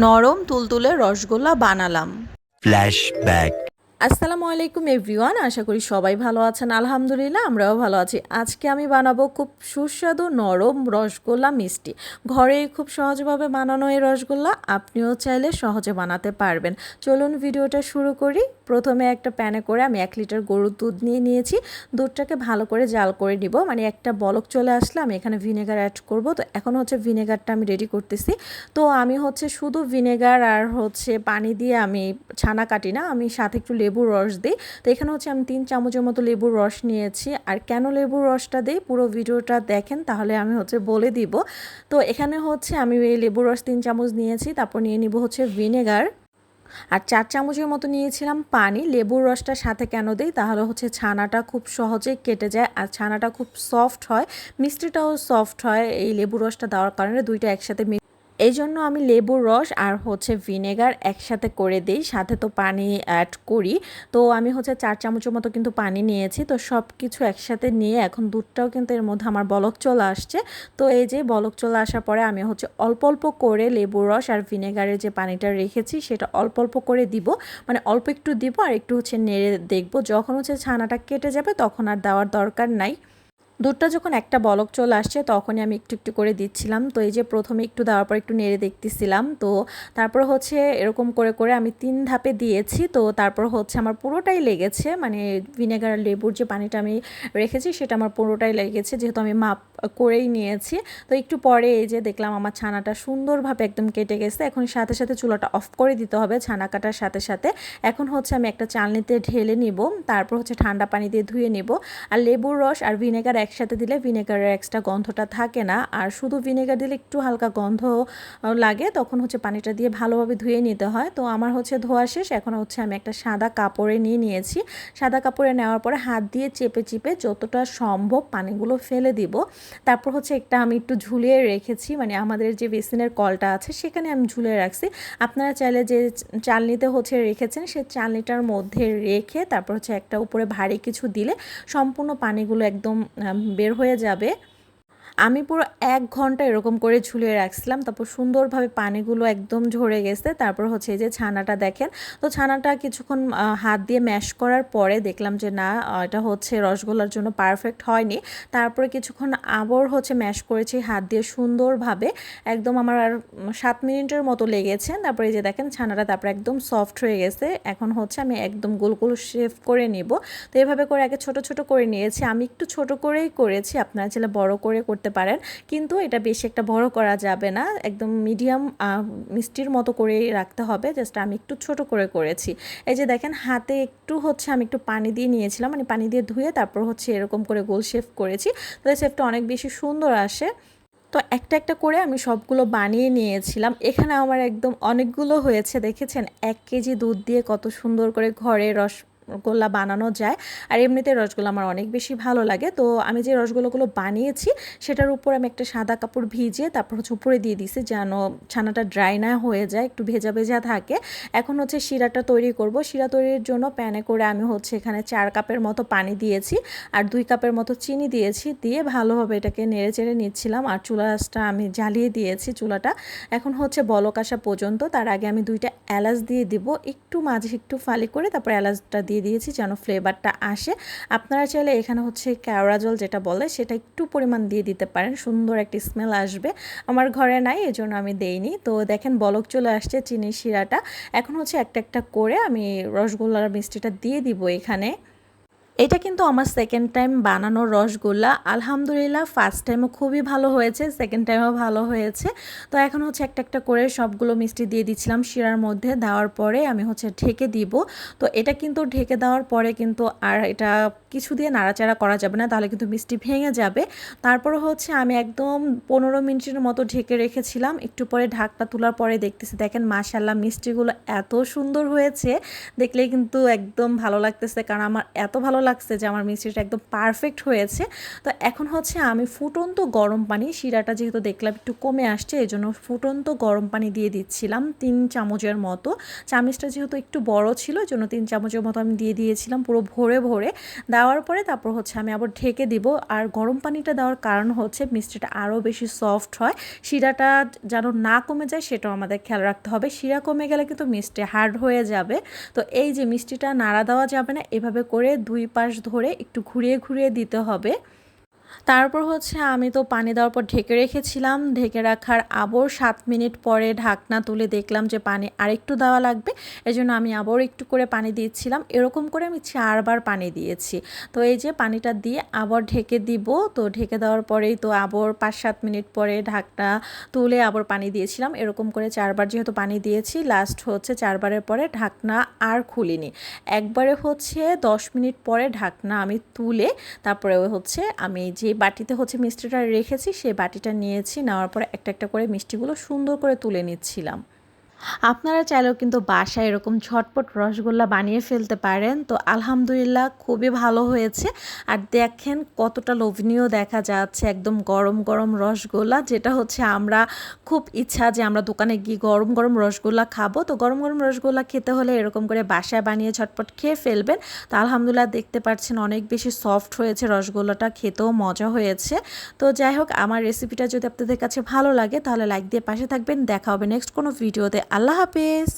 নরম তুলতুলে রসগোল্লা বানালাম Flashback. আসসালামু আলাইকুম এভরিওয়ান আশা করি সবাই ভালো আছেন। আলহামদুলিল্লাহ, আমরাও ভালো আছি। আজকে আমি বানাবো খুব সুস্বাদু নরম রসগোল্লা মিষ্টি। ঘরে খুব সহজভাবে বানানো এই রসগোল্লা, আপনিও চাইলে সহজে বানাতে পারবেন। চলুন ভিডিওটা শুরু করি। প্রথমে একটা প্যানে করে আমি এক লিটার গরুর দুধ নিয়ে নিয়েছি। দুধটাকে ভালো করে জাল করে নিব। মানে একটা বলক চলে আসলে আমি এখানে ভিনেগার অ্যাড করব। তো এখন হচ্ছে ভিনেগারটা আমি রেডি করতেছি। তো আমি হচ্ছে শুধু ভিনেগার আর হচ্ছে পানি দিয়ে আমি ছানা কাটি না, আমি সাথে একটু লেবুর রস দিই। তো এখানে হচ্ছে আমি তিন চামচের মতো লেবুর রস নিয়েছি। আর কেন লেবুর রসটা দিই? পুরো ভিডিওটা দেখেন, তাহলে আমি হচ্ছে বলে দিব। তো এখানে হচ্ছে আমি এই লেবুর রস তিন চামচ নিয়েছি, তারপর নিয়ে নিব হচ্ছে ভিনেগার। আর চার চামচের মতো নিয়েছিলাম পানি। লেবুর রসটা সাথে কেন দিই? তাহলে হচ্ছে ছানাটা খুব সহজে কেটে যায় আর ছানাটা খুব সফট হয়। মিষ্টিটাও সফট হয় এই লেবুর রসটা দেওয়ার কারণে দুইটা একসাথে এই জন্য আমি লেবুর রস আর হচ্ছে ভিনেগার একসাথে করে দিই, সাথে তো পানি অ্যাড করি। তো আমি হচ্ছে চার চামচের মতো কিন্তু পানি নিয়েছি, তো সব কিছু একসাথে নিয়ে এখন দুধটাও কিন্তু এর মধ্যে আমার বলক চলে আসছে। তো এই যে বলক চলে আসার পরে আমি হচ্ছে অল্প অল্প করে লেবুর রস আর ভিনেগারের যে পানিটা রেখেছি, সেটা অল্প অল্প করে দিব। মানে অল্প একটু দিব আর একটু হচ্ছে নেড়ে দেখব। যখন হচ্ছে ছানাটা কেটে যাবে, তখন আর দেওয়ার দরকার নাই। দুধটা যখন একটা বলক চলে আসছে, তখনই আমি একটু একটু করে দিচ্ছিলাম। তো এই যে প্রথমে একটু দেওয়ার পর একটু নেড়ে দেখতেছিলাম। তো তারপর হচ্ছে এরকম করে করে আমি তিন ধাপে দিয়েছি। তো তারপর হচ্ছে আমার পুরোটাই লেগেছে। মানে ভিনেগার লেবুর যে পানিটা আমি রেখেছি, সেটা আমার পুরোটাই লেগেছে। যেহেতু আমি মাপ করেই নিয়েছি। তো একটু পরে এই যে দেখলাম আমার ছানাটা সুন্দরভাবে একদম কেটে গেছে। এখন সাথে সাথে চুলাটা অফ করে দিতে হবে ছানা কাটার সাথে সাথে। এখন হচ্ছে আমি একটা চালনিতে ঢেলে নিব। তারপর হচ্ছে ঠান্ডা পানি দিয়ে ধুয়ে নিব। আর লেবুর রস আর ভিনেগার একসাথে দিলে ভিনেগারের এক্সট্রা গন্ধটা থাকে না। আর শুধু ভিনেগার দিলে একটু হালকা গন্ধ লাগে, তখন হচ্ছে পানিটা দিয়ে ভালোভাবে ধুয়ে নিতে হয়। তো আমার হচ্ছে ধোয়া শেষ, এখন হচ্ছে আমি একটা সাদা কাপড়ে নিয়ে নিয়েছি। সাদা কাপড়ে নেওয়ার পরে হাত দিয়ে চেপে চেপে যতটা সম্ভব পানিগুলো ফেলে দিব। তারপর হচ্ছে একটা আমি একটু ঝুলিয়ে রেখেছি মানে আমাদের যে বেসিনের কলটা আছে, সেখানে আমি ঝুলিয়ে রাখছি। আপনারা চাইলে যে চালনিতে হচ্ছে রেখেছেন, সে চালনিটার মধ্যে রেখে তারপর হচ্ছে একটা উপরে ভারী কিছু দিলে সম্পূর্ণ পানিগুলো একদম বের হয়ে যাবে। আমি পুরো এক ঘণ্টা এরকম করে ঝুলিয়ে রাখছিলাম, তারপর সুন্দরভাবে পানিগুলো একদম ঝরে গেছে। তারপর হচ্ছে এই যে ছানাটা দেখেন, তো ছানাটা কিছুক্ষণ হাত দিয়ে ম্যাশ করার পরে দেখলাম যে না এটা হচ্ছে রসগোল্লার জন্য পারফেক্ট হয়নি। তারপরে কিছুক্ষণ আবার হচ্ছে ম্যাশ করেছি হাত দিয়ে সুন্দরভাবে, একদম আমার আর সাত মিনিটের মতো লেগেছে। তারপরে যে দেখেন ছানাটা তারপরে একদম সফট হয়ে গেছে। এখন হচ্ছে আমি একদম গোল গোল শেপ করে নিব। তো এভাবে করে আগে ছোট ছোট করে নিয়েছি। আমি একটু ছোট করেই করেছি, আপনারা ছেলে বড় করে করতে পারেন। কিন্তু এটা বেশি একটা বড় করা যাবে না। একদম মিডিয়াম মিষ্টির মতো করেই রাখতে হবে। জাস্ট আমি একটু ছোট করে করেছি। এই যে দেখেন, হাতে একটু হচ্ছে আমি একটু পানি দিয়ে নিয়েছিলাম। মানে পানি দিয়ে ধুয়ে তারপর হচ্ছে এরকম করে গোল শেপ করেছি। তাহলে শেপটা অনেক বেশি সুন্দর আসে। তো একটা একটা করে আমি সবগুলো বানিয়ে নিয়েছিলাম। এখানে আমার একদম অনেকগুলো হয়েছে। দেখেছেন? এক কেজি দুধ দিয়ে কত সুন্দর করে ঘরে রস গোল্লা বানানো যায়। আর এমনিতে রসগোল্লা আমার অনেক বেশি ভালো লাগে। তো আমি যে রসগোল্লাগুলো বানিয়েছি, সেটার উপর আমি একটা সাদা কাপড় ভিজিয়ে তারপর হচ্ছে উপরে দিয়ে দিছি যেন ছানাটা ড্রাই না হয়ে যায়, একটু ভেজা ভেজা থাকে। এখন হচ্ছে শিরাটা তৈরি করব। শিরা তৈরির জন্য প্যানে করে আমি হচ্ছে এখানে চার কাপের মতো পানি দিয়েছি আর দুই কাপের মতো চিনি দিয়েছি। দিয়ে ভালোভাবে এটাকে নেড়ে চেড়ে নিচ্ছিলাম আর চুলাটা আমি জ্বালিয়ে দিয়েছি চুলাটা। এখন হচ্ছে বলক আসা পর্যন্ত। তার আগে আমি দুইটা এলাচ দিয়ে দিব। একটু মাঝে একটু ফালি করে তারপর এলাচটা দিয়ে দিয়েছি যেন ফ্লেভারটা আসে। আপনারা চাইলে এখানে হচ্ছে কেওড়া জল যেটা বলে সেটা একটু পরিমাণ দিয়ে দিতে পারেন, সুন্দর একটি স্মেল আসবে। আমার ঘরে নাই, এজন্য আমি দেইনি। তো দেখেন বলক চলে আসছে চিনি শিরাটা। এখন হচ্ছে একটা একটা করে আমি রসগোল্লার মিষ্টিটা দিয়ে দিব এখানে। এটা কিন্তু আমার সেকেন্ড টাইম বানানোর রসগোল্লা। আলহামদুলিল্লাহ ফার্স্ট টাইমও খুবই ভালো হয়েছে সেকেন্ড টাইমও ভালো হয়েছে। তো এখন হচ্ছে একটা একটা করে সবগুলো মিষ্টি দিয়ে দিচ্ছিলাম শিরার মধ্যে, দেওয়ার পরে আমি হচ্ছে ঢেকে দিব। তো এটা কিন্তু ঢেকে দেওয়ার পরে কিন্তু আর এটা কিছু দিয়ে নাড়াচাড়া করা যাবে না, তাহলে কিন্তু মিষ্টি ভেঙে যাবে। তারপরে হচ্ছে আমি একদম পনেরো মিনিটের মতো ঢেকে রেখেছিলাম, একটু পরে ঢাকটা তোলার পরে দেখতেছি, দেখেন মাশাল্লাহ মিষ্টিগুলো এত সুন্দর হয়েছে, দেখলেই কিন্তু একদম ভালো লাগতেছে, কারণ আমার এত ভালো লাগছে যে আমার মিষ্টিটা একদম পারফেক্ট হয়েছে। তো এখন হচ্ছে আমি ফুটন্ত গরম পানি, শিরাটা যেহেতু দেখলাম একটু কমে আসছে এই জন্য ফুটন্ত গরম পানি দিয়ে দিচ্ছিলাম তিন চামচের মতো। চামচটা যেহেতু একটু বড় ছিল এই জন্য তিন চামচের মতো আমি দিয়ে দিয়েছিলাম পুরো ভরে ভরে। দেওয়ার পরে তারপর হচ্ছে আমি আবার ঢেকে দিব। আর গরম পানিটা দেওয়ার কারণ হচ্ছে মিষ্টিটা আরও বেশি সফট হয়। শিরাটা যেন না কমে যায় সেটাও আমাদের খেয়াল রাখতে হবে। শিরা কমে গেলে কিন্তু মিষ্টি হার্ড হয়ে যাবে। তো এই যে মিষ্টিটা নাড়া দেওয়া যাবে না, এভাবে করে দুই পাশ ধরে একটু ঘুরিয়ে ঘুরিয়ে দিতে হবে। তারপর হচ্ছে আমি তো পানি দেওয়ার পর ঢেকে রেখেছিলাম। ঢেকে রাখার আবার সাত মিনিট পরে ঢাকনা তুলে দেখলাম যে পানি আরেকটু দেওয়া লাগবে। এই জন্য আমি আবার একটু করে পানি দিয়েছিলাম এরকম করে আমি চারবার পানি দিয়েছি। তো এই যে পানিটা দিয়ে আবার ঢেকে দিব। তো ঢেকে দেওয়ার পরেই তো আবার পাঁচ সাত মিনিট পরে ঢাকনা তুলে আবার পানি দিয়েছিলাম। এরকম করে চারবার যেহেতু পানি দিয়েছি লাস্ট হচ্ছে চারবারের পরে ঢাকনা আর খুলিনি। একবারে হচ্ছে দশ মিনিট পরে ঢাকনা আমি তুলে তারপরে হচ্ছে আমি যে বাটিতে হচ্ছে মিষ্টিটা রেখেছি সেই বাটিটা নিয়েছি, নেওয়ার পরে একটা একটা করে মিষ্টিগুলো সুন্দর করে তুলে নিচ্ছিলাম। আপনারা চাইলেও কিন্তু বাসায় এরকম ঝটপট রসগোল্লা বানিয়ে ফেলতে পারেন। তো আলহামদুলিল্লাহ খুবই ভালো হয়েছে। আর দেখেন কতটা লোভনীয় দেখা যাচ্ছে একদম গরম গরম রসগোল্লা, যেটা হচ্ছে আমরা খুব ইচ্ছা যে আমরা দোকানে গিয়ে গরম গরম রসগোল্লা খাব। তো গরম গরম রসগোল্লা খেতে হলে এরকম করে বাসায় বানিয়ে ঝটপট খেয়ে ফেলবেন। তো আলহামদুলিল্লাহ দেখতে পাচ্ছেন অনেক বেশি সফট হয়েছে রসগোল্লাটা, খেতেও মজা হয়েছে। তো যাই হোক, আমার রেসিপিটা যদি আপনাদের কাছে ভালো লাগে তাহলে লাইক দিয়ে পাশে থাকবেন। দেখা হবে নেক্সট কোনো ভিডিওতে আল্লাহ হাফেজ।